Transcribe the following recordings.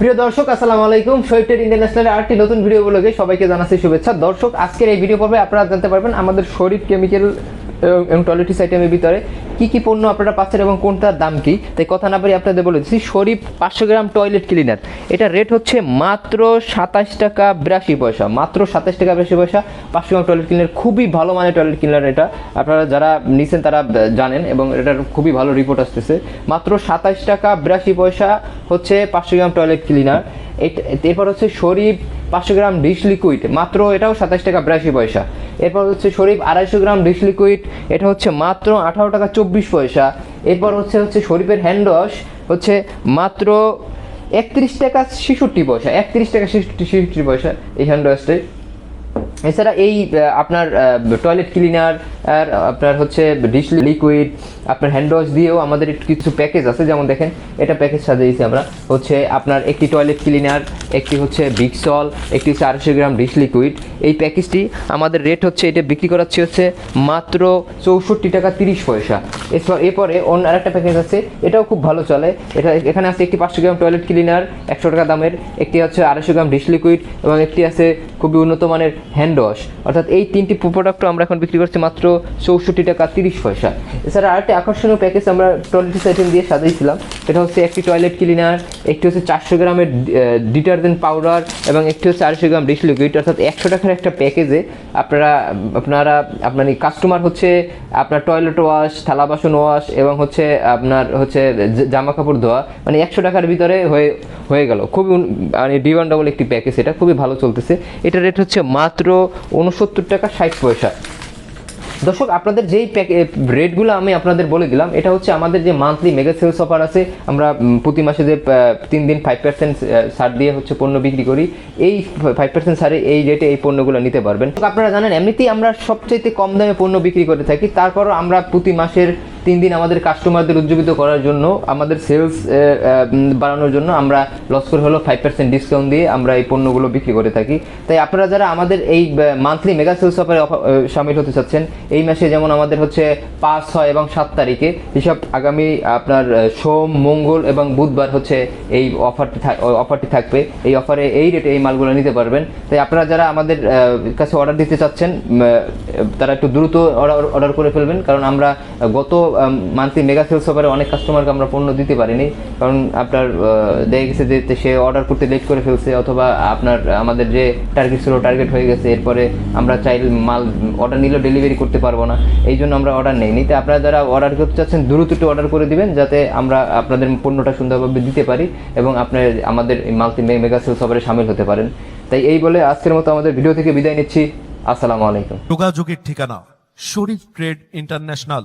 প্রিয় দর্শক, আসসালামু আলাইকুম। শৈটের ইন্টারন্যাশনালের আরেকটি নতুন ভিডিও ব্লগে সবাইকে জানাচ্ছি শুভেচ্ছা। দর্শক, আজকের এই ভিডিও পর্বে আপনারা জানতে পারবেন আমাদের শরীর কেমিক্যাল এবং টয়লেটিস আইটেমের ভিতরে কি কি পণ্য আপনারা পাচ্ছেন এবং কোনটার দাম কি? তাই কথা না পারি আপনাদের বলে দিচ্ছি, শরীফ পাঁচশো গ্রাম টয়লেট ক্লিনার এটা রেট হচ্ছে মাত্র সাতাশ টাকা বিরাশি পয়সা, মাত্র সাতাশ টাকা বিরাশি পয়সা, পাঁচশো গ্রাম টয়লেট ক্লিনার খুবই ভালো মানের টয়লেট ক্লিনার এটা। আপনারা যারা নিছেন তারা জানেন এবং এটার খুবই ভালো রিপোর্ট আসতেছে। মাত্র সাতাশ টাকা বিরাশি পয়সা হচ্ছে পাঁচশো গ্রাম টয়লেট ক্লিনার এরপর হচ্ছে শরীফ পাঁচশো গ্রাম ডিশ লিকুইড মাত্র এটাও সাতাশ টাকা বিরাশি পয়সা। এরপর হচ্ছে শরীফ আড়াইশো গ্রাম ডিশ লিকুইড এটা হচ্ছে মাত্র আঠারো টাকা চব্বিশ পয়সা। এরপর হচ্ছে হচ্ছে শরীফের হ্যান্ড ওয়াশ হচ্ছে মাত্র একত্রিশ টাকা ছেষট্টি পয়সা, একত্রিশ টাকা ছেষট্টি ছেষট্টি পয়সা এই হ্যান্ড ওয়াশটাই এছাড়া এই আপনার টয়লেট ক্লিনার আর আপনার হচ্ছে ডিশ লিকুইড আপনার হ্যান্ড ওয়াশ দিয়েও আমাদের একটু কিছু প্যাকেজ আছে। যেমন দেখেন, এটা প্যাকেজ সাজিয়েছি আমরা। হচ্ছে আপনার একটি টয়লেট ক্লিনার একটি হচ্ছে বিক্সল একটি আড়াইশো গ্রাম ডিশ লিকুইড এই প্যাকেজটি আমাদের রেট হচ্ছে, এটা বিক্রি করাচ্ছি হচ্ছে মাত্র চৌষট্টি টাকা তিরিশ পয়সা। এছাড়া এরপরে অন্য আরেকটা প্যাকেজ আছে, এটাও খুব ভালো চলে। এটা এখানে আছে একটি পাঁচশো গ্রাম টয়লেট ক্লিনার একশো টাকা দামের। একটি হচ্ছে আড়াইশো গ্রাম ডিশ লিকুইড এবং একটি আছে খুবই উন্নত মানের হ্যান্ড ওয়াশ অর্থাৎ এই তিনটি প্রোডাক্ট আমরা এখন বিক্রি করছি মাত্র চৌষট্টি টাকা, তিরিশ পয়সা। এছাড়া আরেকটি আকর্ষণীয় প্যাকেজ আমরা টয়লেট আইটেম দিয়ে সাজিয়েছিলাম এটা হচ্ছে একটি টয়লেট ক্লিনার একটি হচ্ছে চারশো গ্রামের ডিটারজেন্ট পাউডার এবং একটি হচ্ছে আড়াইশো গ্রাম ডিশ লিকুইড অর্থাৎ একশো টাকার একটা প্যাকেজে আপনারা আপনারা আপনার কাস্টমার হচ্ছে আপনার টয়লেট ওয়াশ থালা বাসন ওয়াশ এবং হচ্ছে আপনার হচ্ছে জামা কাপড় ধোয়া মানে একশো টাকার ভিতরে হয়ে হয়ে গেল। খুবই মানে ডিওয়ান ডবল একটি প্যাকেজ এটা, খুবই ভালো চলতেছে। এটা রেট হচ্ছে মাত্র উনসত্তর টাকা ষাট পয়সা। দর্শক, আপনাদের যেই রেটগুলো আমি আপনাদের বলে দিলাম, এটা হচ্ছে আমাদের যে মান্থলি মেগা সেলস অফার আছে, আমরা প্রতি মাসে যে তিন দিন ফাইভ পার্সেন্ট সার দিয়ে হচ্ছে পণ্য বিক্রি করি, এই ফাইভ পার্সেন্ট ছাড়ে এই রেটে এই পণ্যগুলো নিতে পারবেন। আপনারা জানেন, এমনিতেই আমরা সবচাইতে কম দামে পণ্য বিক্রি করে থাকি, তারপরও আমরা প্রতি মাসের তিন দিন আমাদের কাস্টমারদের উজ্জীবিত করার জন্য, আমাদের সেলস বাড়ানোর জন্য আমরা লস করে হলো ফাইভ পার্সেন্ট ডিসকাউন্ট দিয়ে আমরা এই পণ্যগুলো বিক্রি করে থাকি। তাই আপনারা যারা আমাদের এই মান্থলি মেগা সেলস অফারে সামিল হতে চাচ্ছেন, এই মাসে যেমন আমাদের হচ্ছে পাঁচ, ছয় এবং সাত তারিখে হিসাব আগামী আপনার সোম, মঙ্গল এবং বুধবার হচ্ছে এই অফারটি অফারটি থাকবে। এই অফারে এই রেটে এই মালগুলো নিতে পারবেন। তাই আপনারা যারা আমাদের কাছে অর্ডার দিতে চাচ্ছেন তারা একটু দ্রুত অর্ডার অর্ডার করে ফেলবেন। কারণ আমরা গত মান্থলি মেগা সেলস অফারে অনেক কাস্টমারকে আমরা পণ্য দিতে পারিনি। কারণ আপনার দেখা গেছে যে সে অর্ডার করতে লেট করে ফেলছে, অথবা আপনার, আমাদের যে টার্গেট ছিল টার্গেট হয়ে গেছে, এরপরে আমরা চাই মাল অর্ডার নিলেও ডেলিভারি করতে পারব না। এই জন্য আমরা অর্ডার নেইনি। নিতে আপনারা যারা অর্ডার করতে চাচ্ছেন, দ্রুত একটু অর্ডার করে দিবেন, যাতে আমরা আপনাদের পণ্যটা সুন্দরভাবে দিতে পারি এবং আপনার আমাদের মাল্টি মেগা সেলস অফারে সামিল হতে পারেন। তাই এই বলে আজকের মতো আমাদের ভিডিও থেকে বিদায় নিচ্ছি। আসসালামু আলাইকুম। যোগাযোগের ঠিকানা, শরীফ ট্রেড ইন্টারন্যাশনাল।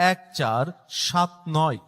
এক চার সাত নয়।